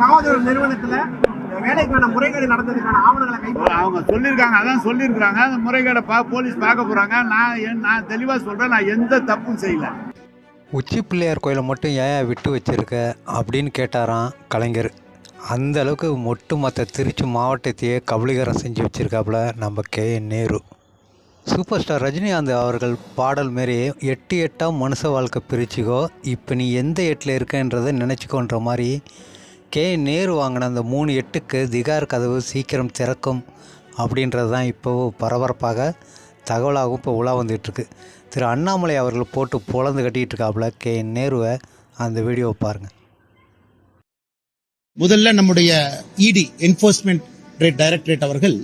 காவல்துறை நிறுவனத்துல இந்த வேலைக்கான முறைகேடு நடந்ததுக்கான ஆவணங்களை கைப்பற்ற அவங்க சொல்லியிருக்காங்க அதான் சொல்லியிருக்காங்க அந்த முறைகேடை பா போலீஸ் பார்க்க போறாங்க. நான் நான் தெளிவா சொல்றேன் நான் எந்த தப்பும் செய்யல. உச்சி பிள்ளையார் கோயிலை மட்டும் ஏன் விட்டு வச்சிருக்க அப்படின்னு கேட்டாராம் கலைஞர். அந்த அளவுக்கு ஒட்டுமொத்த திருச்சி மாவட்டத்தையே கபலீகரம் செஞ்சு வச்சிருக்காப்புல நம்ம K N Nehru. Super star Rajinikanth அவர்கள் பாடல் மாரி எட்டு எட்டாக மனுஷ வாழ்க்கை பிரிச்சுக்கோ இப்போ நீ எந்த எட்டில் இருக்கன்றதை நினச்சிக்கோன்ற மாதிரி கே நேரு வாங்கின அந்த மூணு எட்டுக்கு திகார் கதவு சீக்கிரம் திறக்கும் அப்படின்றது தான் இப்போ பரபரப்பாக தகவலாகவும் இப்போ உலா வந்துகிட்ருக்கு. திரு அண்ணாமலை அவர்கள் போட்டு புலந்து கட்டிகிட்டு இருக்காப்புல கே நேருவை அந்த வீடியோவை பாருங்கள் முதல்ல நம்முடைய இடி என்ஃபோர்ஸ்மெண்ட் டைரக்டரேட் அவர்கள்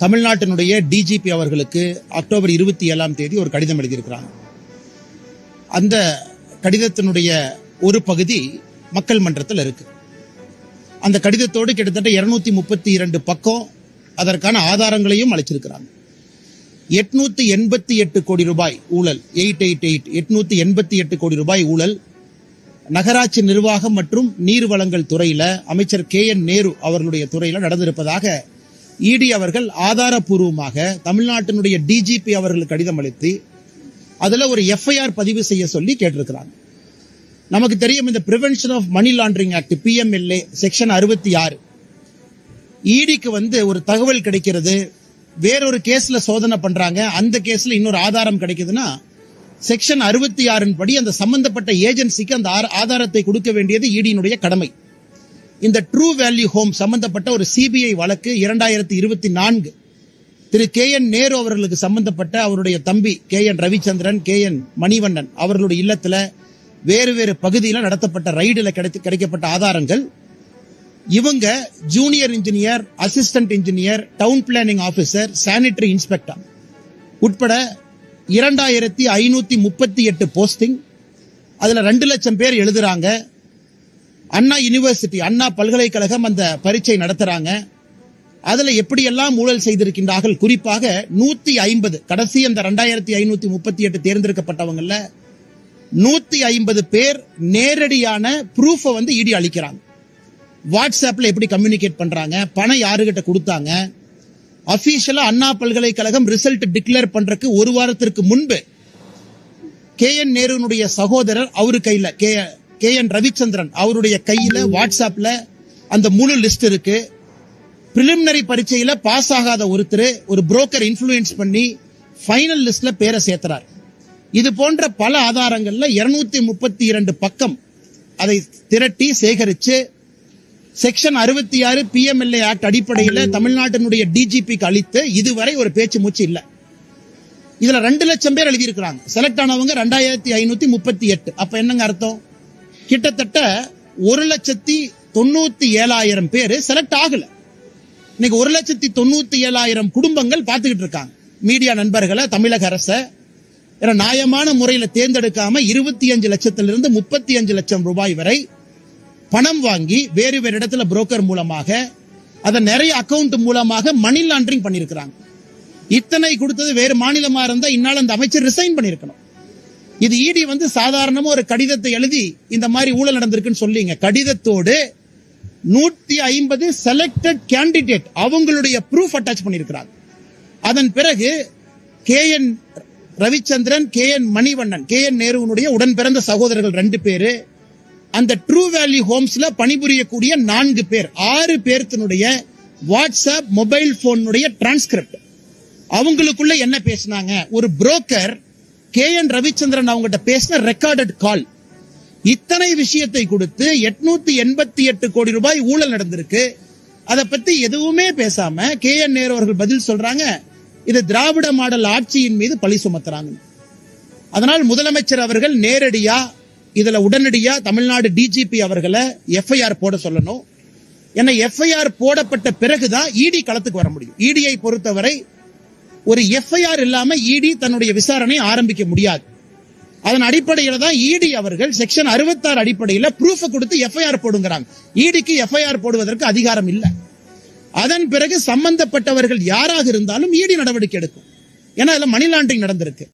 தமிழ்நாட்டினுடைய டிஜிபி அவர்களுக்கு அக்டோபர் இருபத்தி ஏழாம் தேதி ஒரு கடிதம் எழுதியிருக்கிறாங்க. அந்த கடிதத்தினுடைய ஒரு பகுதி மக்கள் மன்றத்தில் இருக்கு. அந்த கடிதத்தோடு கிட்டத்தட்ட இருநூத்தி முப்பத்தி இரண்டு பக்கம் அதற்கான ஆதாரங்களையும் அளிச்சிருக்கிறாங்க. எட்நூத்தி எண்பத்தி எட்டு கோடி ரூபாய் ஊழல் எயிட் எயிட் எயிட் எட்நூத்தி எண்பத்தி எட்டு கோடி ரூபாய் ஊழல் நகராட்சி நிர்வாகம் மற்றும் நீர் வளங்கள் துறையில அமைச்சர் கே என் நேரு அவர்களுடைய துறையில நடந்திருப்பதாக இடி அவர்கள் ஆதாரப்பூர்வமாக தமிழ்நாட்டினுடைய டிஜிபி அவர்களுக்கு கடிதம் அளித்து அதுல ஒரு எஃப்ஐஆர் பதிவு செய்ய சொல்லி கேட்டிருக்கிறாங்க. நமக்கு தெரியும் இந்த prevention of money laundering act PMLA section அறுபத்தி ஆறு. இடிக்கு வந்து ஒரு தகவல் கிடைக்கிறது. வேறொரு கேஸ்ல சோதனை பண்றாங்க. அந்த கேஸ்ல இன்னொரு ஆதாரம் கிடைக்குதுன்னா செக்ஷன் அறுபத்தி ஆறின் படி அந்த சம்பந்தப்பட்ட ஏஜென்சிக்கு அந்த ஆதாரத்தை கொடுக்க வேண்டியது இடியினுடைய கடமை. இந்த ட்ரூ வேல்யூ ஹோம் சம்பந்தப்பட்ட ஒரு சிபிஐ வழக்கு இரண்டாயிரத்தி இருபத்தி நான்கு. திரு கே என் நேரு அவர்களுக்கு சம்பந்தப்பட்ட அவருடைய தம்பி K N Ravichandran K N Manivannan அவர்களுடைய இல்லத்துல வேறு வேறு பகுதியில் நடத்தப்பட்ட ரைடில் கிடைத்து கிடைக்கப்பட்ட ஆதாரங்கள். இவங்க junior engineer assistant engineer town planning officer sanitary inspector உட்பட இரண்டாயிரத்தி ஐநூத்தி முப்பத்தி எட்டு போஸ்டிங் அதுல ரெண்டு லட்சம் பேர் எழுதுறாங்க. அண்ணா யுனிவர்சிட்டி அண்ணா பல்கலைக்கழகம் அந்த பரீட்சை நடத்துறாங்க. அதுல எப்படியெல்லாம் ஊழல் செய்திருக்கின்றார்கள்? குறிப்பாக நூத்தி ஐம்பது கடைசி அந்த ரெண்டாயிரத்தி ஐநூத்தி முப்பத்தி எட்டு தேர்ந்தெடுக்கப்பட்டவங்கல்ல நூத்தி ஐம்பது பேர் நேரடியான ப்ரூஃப வந்து இடி அளிக்கிறாங்க. வாட்ஸ்அப்ல எப்படி கம்யூனிகேட் பண்றாங்க? பணம் யாருகிட்ட கொடுத்தாங்க? அபிஷியலா அண்ணா பல்கலைக்கழகம் ரிசல்ட் டிக்ளேர் பண்றதுக்கு ஒரு வாரத்திற்கு முன்பு கே என் நேருனுடைய சகோதரர் அவரு கையில கே கே என் ரவிச்சந்திரன் அவருடைய கையில வாட்ஸ்அப்ல அந்த முழு லிஸ்ட் இருக்கு. பிரிலிமினரி பரீட்சையில பாஸ் ஆகாத ஒருத்தர் ஒரு புரோக்கர் இன்ஃப்ளூயன்ஸ் பண்ணி ஃபைனல் லிஸ்ட்ல பேரை சேர்த்துறார். இது போன்ற பல ஆதாரங்கள்ல இருநூத்தி முப்பத்தி இரண்டு பக்கம் அதை திரட்டி சேகரிச்சு செக்ஷன் அறுபத்தி ஆறு பிஎம்எல்ஏ ஆக்ட் அடிப்படையில் தமிழ்நாட்டினுடைய டிஜிபிக்கு அளித்து இதுவரை ஒரு பேச்சு மூச்சு இல்லை. இதுல ரெண்டு லட்சம் பேர் எழுதியிருக்கிறாங்க. செலக்ட் ஆனவங்க ரெண்டாயிரத்தி ஐநூத்தி முப்பத்தி எட்டு. அப்ப என்னங்க அர்த்தம்? கிட்டத்தட்ட ஒரு லட்சத்தி தொண்ணூத்தி ஏழாயிரம் பேர் செலக்ட் ஆகல. இன்னைக்கு ஒரு லட்சத்தி தொண்ணூத்தி ஏழாயிரம் குடும்பங்கள் பார்த்துக்கிட்டு இருக்காங்க. மீடியா நண்பர்களை தமிழக அரசை ஏன்னா நியாயமான முறையில தேர்ந்தெடுக்காம இருபத்தி அஞ்சு லட்சத்திலிருந்து முப்பத்தி அஞ்சு லட்சம் ரூபாய் வரை பணம் வாங்கி வேறு வேறு இடத்துல புரோக்கர் மூலமாக அதை நிறைய அக்கவுண்ட் மூலமாக மணி லாண்டரிங் பண்ணியிருக்கிறாங்க. இத்தனை கொடுத்தது வேறு மாநிலமா இருந்தா இந்நாள் அந்த அமைச்சர் ரிசைன் பண்ணியிருக்கணும். இது இடி வந்து சாதாரணமா ஒரு கடிதத்தை எழுதி இந்த மாதிரி ஊழல் நடந்திருக்குன்னு சொல்லிங்க. கடிதத்தோடு நூத்தி ஐம்பது செலக்டட் கேண்டிடேட் அவங்களுடைய ப்ரூஃப் அட்டாச் பண்ணியிருக்கிறாங்க. அதன் பிறகு K N Ravichandran K N Manivannan K N நேருவனுடைய உடன் பிறந்த சகோதரர்கள் ரெண்டு பேரு. அந்த ட்ரூ வேல்யூ ஹோம்ஸ்ல பணிபுரியக்கூடிய நான்கு பேர் ஆறு பேர்த்தினுடைய வாட்ஸ்அப் மொபைல் போனுடைய டிரான்ஸ்கிரிப்ட் அவங்களுக்குள்ள என்ன பேசினாங்க? ஒரு புரோக்கர் கே என் ரவிச்சந்திரன் அவங்ககிட்ட பேசின ரெக்கார்டட் கால் இத்தனை விஷயத்தை கொடுத்து எட்நூத்தி எண்பத்தி எட்டு கோடி ரூபாய் ஊழல் நடந்திருக்கு. அதை பத்தி எதுவுமே பேசாம கே என் நேரு அவர்கள் பதில் சொல்றாங்க. இது திராவிட மாடல் ஆட்சியின் மீது பழி சுமத்துறாங்க. அதனால் முதலமைச்சர் அவர்கள் நேரடியா இதுல உடனடியா தமிழ்நாடு டிஜிபி அவர்களை எஃப்ஐஆர் போட சொல்லணும். ஏன்னா எஃப்ஐஆர் போடப்பட்ட பிறகுதான் இடி களத்துக்கு வர முடியும். இடியை பொறுத்தவரை ஒரு எஃப்ஐஆர் இல்லாம இடி தன்னுடைய விசாரணை ஆரம்பிக்க முடியாது. அதன் அடிப்படையில் தான் இடி அவர்கள் செக்ஷன் 66 அடிப்படையில் ப்ரூஃப் கொடுத்து எஃப்ஐஆர் போடுங்கிறாங்க. இடிக்கு எஃப்ஐஆர் போடுவதற்கு அதிகாரம் இல்லை. அதன் பிறகு சம்பந்தப்பட்டவர்கள் யாராக இருந்தாலும் இடி நடவடிக்கை எடுக்கும். ஏன்னா அதுல மணி லாண்டரிங் நடந்திருக்கு.